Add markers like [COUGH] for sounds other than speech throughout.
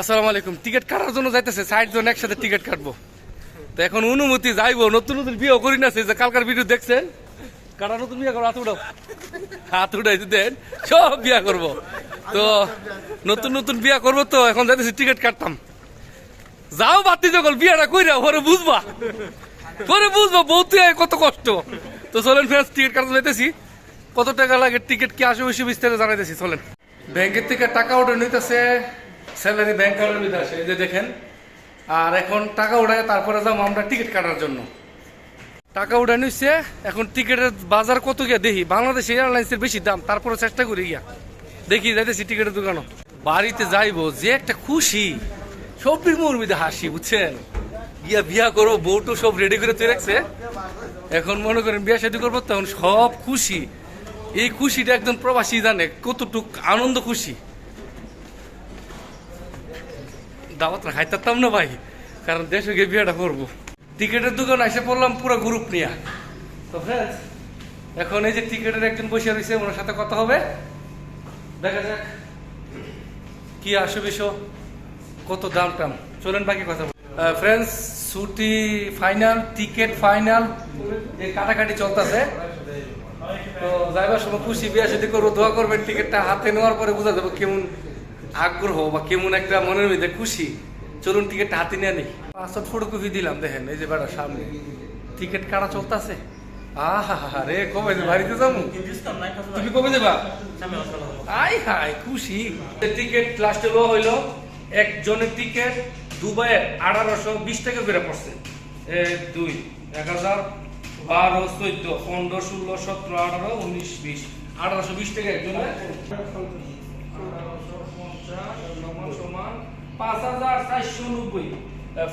আসসালামু আলাইকুম। টিকিট কাটার জন্য যাইতেছে জন একসাথে টিকিট কাটবো। তো এখন অনুমতি যাইবো, নতুন নতুন করি না যে কালকার ভিডিও দেখছেন? নতুন বিয়ে হাত উঠাও। হাত উঠাই দেন, সব করব। তো নতুন নতুন করব তো, এখন যাইতেছি টিকিট কাটতাম। যাও বাতি যখন বিয়াটা কইরা, পরে বুঝবা। পরে বুঝবা বহুত কত কষ্ট। তো চলেন ফ্রেন্ডস টিকিট কাটতে যাইতেছি। কত টাকা লাগে, টিকিট কি আসে ওইসব বিস্তারিত জানাইতেছি, চলেন। ব্যাংকের থেকে টাকা উঠে নিতেছে স্যালারি ব্যাংক কার্ডের আসে, এই যে দেখেন। আর এখন টাকা উঠায়, তারপরে যাব আমরা টিকিট কাটার জন্য। টাকা উঠে নিচ্ছে এখন টিকিটের বাজার কত গিয়া? দেখি, বাংলাদেশ এয়ারলাইন্সের বেশি দাম, তারপরে চেষ্টা করি গিয়া। দেখি, যাইতেছি টিকিটের দোকানও। বাড়িতে যাইবো, যে একটা খুশি সবটির মর্মিতে হাসি, বুঝছেন? গিয়া বিয়া করব বউটো সব রেডি করে তুই রাখছে। এখন মনে করেন বিয়া শাদী করব, তখন সব খুশি। এই খুশিটা একদম প্রবাসী জানে, কতটুক আনন্দ খুশি। দাওয়াত খাইতাম না ভাই কারণ দেশে গিয়ে বিয়েটা করব। টিকিটের দোকান এসে পড়লাম পুরো গ্রুপ নিয়ে। তো friends, এখন এই যে টিকিটের একজন বসে রয়েছে ওনার সাথে কথা হবে। দেখা যাক কি আসে বিষয় কত দাম টাম। চলেন বাকি কথা ফ্রেন্ডস ছুটি ফাইনাল টিকিট ফাইনাল কাটাকাটি চলতেছে। তো যাইবার সময় খুশি বিয়া যদি করব দোয়া করবেন টিকিটটা হাতে নেওয়ার পরে বোঝা যাবে কেমন আগ্রহ বা কেমন একটা মনের মধ্যে খুশি, চলুন টিকিট হাতে নিয়ে নেই। পাঁচশো ফটোকপি দিলাম, দেখেন, এই যে বেড়া সামনে। টিকিট কাটা চলতেছে? আহা তুমি যাবা? আই খুশি। টিকিট লাস্টে লো হইল, একজনের টিকিট আঠারোশো বিশ পড়ছে। দুই, এক হাজার বারো পনেরো, ষোলো, সতেরো, আঠারো, উনিশ, বিশ, আঠারোশো বিশ টাকা একজনের। পাঁচ হাজার চারশো নব্বই।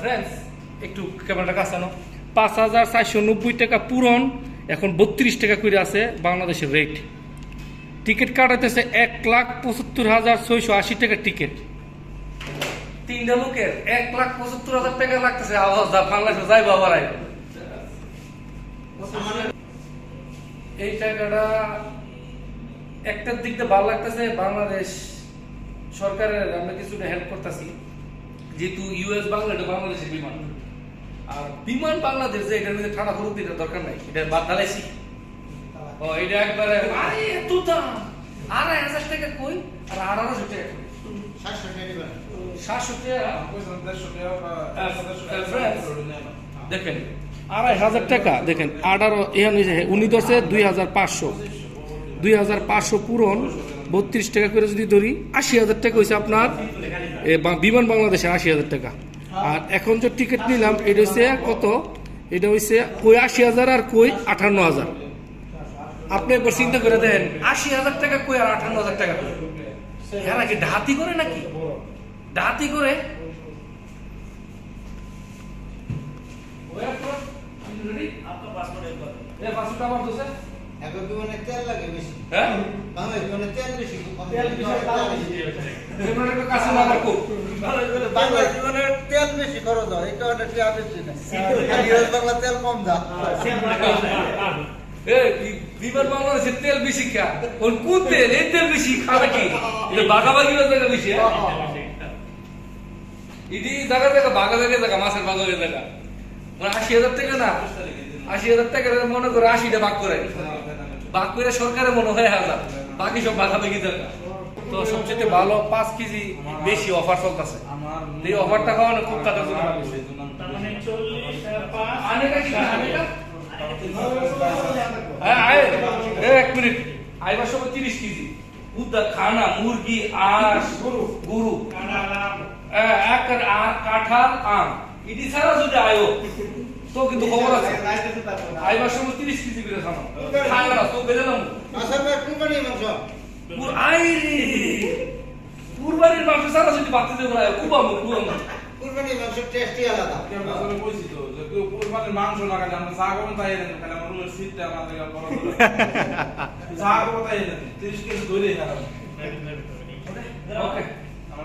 ফ্রেন্ডস একটু ক্যামেরাটা কাছানো পাঁচ হাজার চারশো নব্বই টাকা পূরণ, এখন বত্রিশ টাকা করে আছে বাংলাদেশের রেট টিকিট কাটাইতেছে এক লাখ পঁচাত্তর হাজার ছয়শো আশি টাকার টিকিট তিনটা লোকের এক লাখ পঁচাত্তর হাজার টাকা লাগতেছে। আওয়াজ বাংলাদেশে যাইবো আবার আইবো। এই টাকাটা একটার দিক দিয়ে ভালো লাগতেছে, বাংলাদেশ সরকারের আমরা কিছুটা হেল্প করতেছি যেহেতু ইউএস বাংলা এটা বাংলাদেশের বিমান। আর বিমান বাংলাদেশ যে এটার মধ্যে ঠান্ডা হলুদ দিতে দরকার নাই এটা বাদ দালাইছি ও এটা একবারে আরে এত দাম! আড়াই হাজার টাকা কই? আর আড়াইশো টাকা সাতশো টাকা দেখেন আড়াই হাজার টাকা দেখেন আঠারো এখানে উনি ধরছে দুই হাজার পাঁচশো। দুই হাজার পাঁচশো পূরণ বত্রিশ টাকা করে যদি ধরি, আশি হাজার টাকা হয়েছে আপনার বিমান বাংলাদেশে আশি হাজার টাকা। আর এখন যে টিকিট নিলাম, এটা হচ্ছে কত? এটা হচ্ছে কই আশি হাজার আর কই আঠান্ন হাজার। আপনি একবার চিন্তা করে দেন আশি হাজার টাকা কই আর আঠান্ন হাজার টাকা হ্যাঁ নাকি ডাহাতি করে নাকি? ডাহাতি করে? আপনার পাসপোর্ট আবার হ্যাঁ? তেল বেশি? বিমান বাংলাদেশে তেল বেশি? খা কোন তেল? এই তেল বেশি খাবে কি? হ্যাঁ? বেশি ইডি বাঘা মাছের বাঘা মানে আশি হাজার টাকা না? আশি হাজার টাকা মনে করে আশিটা ভাগ করে। করে সরকারের মনে হয় হাজার বাকি সব ভাগাভাগি জায়গা তো সবচেয়ে ভালো পাঁচ কেজি বেশি অফার চলতেছে। এই অফারটা খাওয়ানো খুব টাকার জন্য ভালো। হয়েছে। তার 40 আর 5 আনেকা কি আনেকা হ্যাঁ, এক মিনিট। আইবার সময় তিরিশ কেজি। উদ্দা খানা মুরগি আর গরু। গরু এক আর কাঁঠাল আম। ইডি ছাড়া যদি আয়ো। তো কিন্তু খবর আছে। আইবার সময় তিরিশ কেজি করে খানো না তো রে! কুরবানির মাংস ছাড়া যদি বাড়তে দেবো না কুবামো কুবামো মাংস টেস্টই আলাদা। মাংস না খালি আমরা চা তাই এনেন খালি আমার রুমের সিটটা আমার লেগে বড় [LAUGHS] চা করব তাই এনেন তিরিশ কেজি ধরে ওকে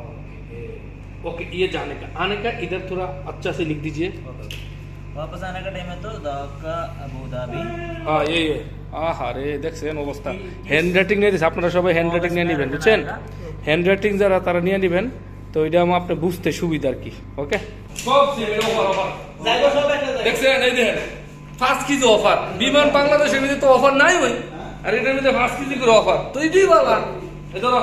ओके ओके ये जाने का आने का इधर थोड़ा अच्छा से लिख दीजिए वापस आने का टाइम है तो ढाका अबू धाबी হ্যাঁ এই আহা রে দেখছেন অবস্থা হ্যান্ড রাইটিং নিয়ে দিচ্ছে আপনারা সবাই হ্যান্ড রাইটিং নিয়ে নেবেন বুঝছেন হ্যান্ড রাইটিং যারা তারা নিয়ে নেবেন তো এটা আমার আপনি বুঝতে সুবিধা আর কি ওকে সব সিমের অফার অফার जाएगा सब बैठा দেখছেন এই দেখেন ফার্স্ট কেজি অফার বিমান বাংলাদেশের মধ্যে তো অফার নাই ওই আর এটার মধ্যে ফার্স্ট কেজি করে অফার তো এটাই বলা এই ধরো